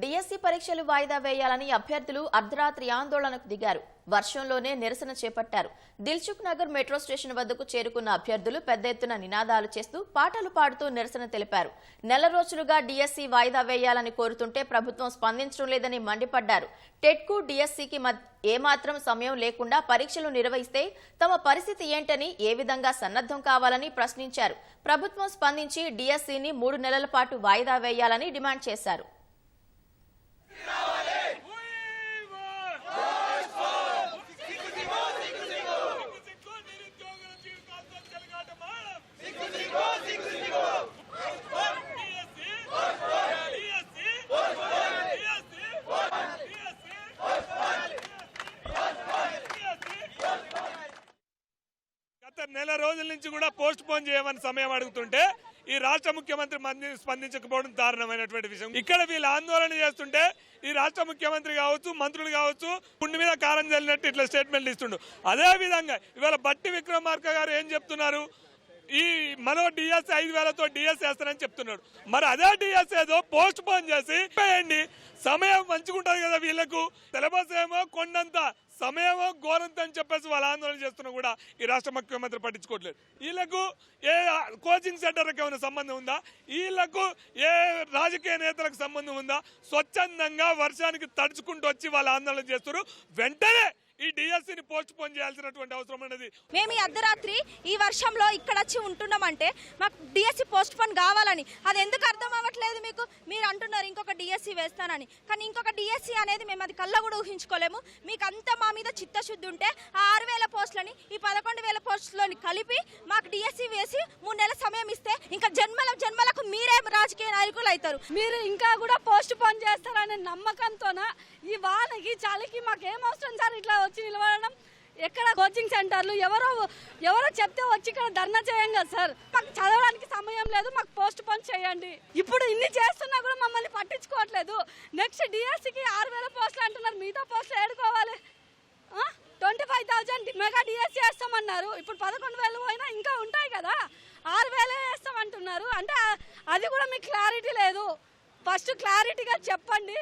DSC పరీక్షలు వాయిదా వేయాలని అభ్యర్థులు అర్ధరాత్రి ఆందోళనకు దిగారు. వర్షంలోనే నిరసన చేపట్టారు. దిల్చుక్ నగర్ మెట్రో స్టేషన్ వద్దకు చేరుకున్న అభ్యర్థులు పెద్ద ఎత్తున నినాదాలు చేస్తూ పాటలు పాడుతూ నిరసన తెలిపారు. నెల రోజులుగా డిఎస్సి వాయిదా వేయాలని కోరుతుంటే ప్రభుత్వం స్పందించడం లేదని మండిపడ్డారు. టెట్కు డిఎస్సికి ఏమాత్రం సమయం లేకుండా పరీక్షలు నిర్వహిస్తే తమ పరిస్థితి ఏంటని ఏ విధంగా సన్నద్ధం కావాలని ప్రశ్నించారు. ప్రభుత్వం స్పందించి డిఎస్సిని మూడు నెలల పాటు వాయిదా వేయాలని డిమాండ్ చేశారు. గత నెల రోజుల నుంచి కూడా పోస్ట్ పోన్ చేయమని సమయం అడుగుతుంటే ఈ రాష్ట్ర ముఖ్యమంత్రి స్పందించకపోవడం దారుణమైనటువంటి విషయం. ఇక్కడ వీళ్ళు ఆందోళన చేస్తుంటే ఈ రాష్ట్ర ముఖ్యమంత్రి కావచ్చు మంత్రులు కావచ్చు పుండి మీద కారం చల్లినట్టు ఇట్లా స్టేట్మెంట్ ఇస్తుండు. అదే విధంగా ఇవాళ బట్టి విక్రమార్క గారు ఏం చెప్తున్నారు? ఈ మరో డిఎస్ ఐదు వేలతో డిఎస్ వేస్తానని చెప్తున్నాడు మరి అదే డిఎస్ ఏదో పోస్ట్ పోన్ చేసి సమయం మంచుకుంటది కదా వీళ్ళకు. సిలబస్ ఏమో కొండంత సమయమో ఘోరంత అని చెప్పేసి వాళ్ళు ఆందోళన చేస్తున్నా కూడా ఈ రాష్ట్ర ముఖ్యమంత్రి పట్టించుకోవట్లేదు. వీళ్ళకు ఏ కోచింగ్ సెంటర్లకు ఏమైనా సంబంధం ఉందా? వీళ్ళకు ఏ రాజకీయ నేతలకు సంబంధం ఉందా? స్వచ్ఛందంగా వర్షానికి తడుచుకుంటూ వచ్చి వాళ్ళు ఆందోళన చేస్తున్నారు. వెంటనే ఈ డిఎస్సిని పోస్ట్ పోన్ చేయాల్సినటువంటి అవసరం అనేది మేము ఈ అర్ధరాత్రి ఈ వర్షంలో ఇక్కడ వచ్చి ఉంటున్నామంటే మాకు డిఎస్సి పోస్ట్ పోన్ కావాలని. అది ఎందుకు అర్థం అవ్వట్లేదు మీకు? మీరు అంటున్నారు ఇంకొక డిఎస్సి వేస్తానని. కానీ ఇంకొక డిఎస్సి అనేది మేము అది కళ్ళ కూడా ఊహించుకోలేము. మీకు అంతా మా మీద చిత్తశుద్ధి ఉంటే ఆ ఆరు వేల పోస్టులని ఈ పదకొండు వేల పోస్టులని కలిపి మాకు డిఎస్సి వేసి మూడు నెలల సమయం ఇస్తే ఇంకా జన్మల రాజకీయ నాయకులు అవుతారు. మీరు ఇంకా కూడా పోస్ట్ పోన్ చేస్తారనే నమ్మకంతోన ఈ వానకి చలికి మాకు అవసరం సార్ ఇట్లా వచ్చి నిలబడడం? ఎక్కడ కోచింగ్ సెంటర్లు? ఎవరో ఎవరో చెప్తే వచ్చి ఇక్కడ ధర్నా చేయం కదా సార్. మాకు చదవడానికి సమయం లేదు మాకు పోస్ట్ పోన్ చేయండి. ఇప్పుడు ఇన్ని చేస్తున్నా కూడా మమ్మల్ని పట్టించుకోవట్లేదు. నెక్స్ట్ డిఎస్సికి ఆరు వేల పోస్టులు అంటున్నారు మిగతా పోస్టులు మెగా డిఎస్సి వేస్తామన్నారు. ఇప్పుడు పదకొండు వేలు పోయినా ఇంకా ఉంటాయి కదా. ఆరు వేలే వేస్తామంటున్నారు. అంటే అది కూడా మీకు క్లారిటీ లేదు. ఫస్ట్ క్లారిటీగా చెప్పండి.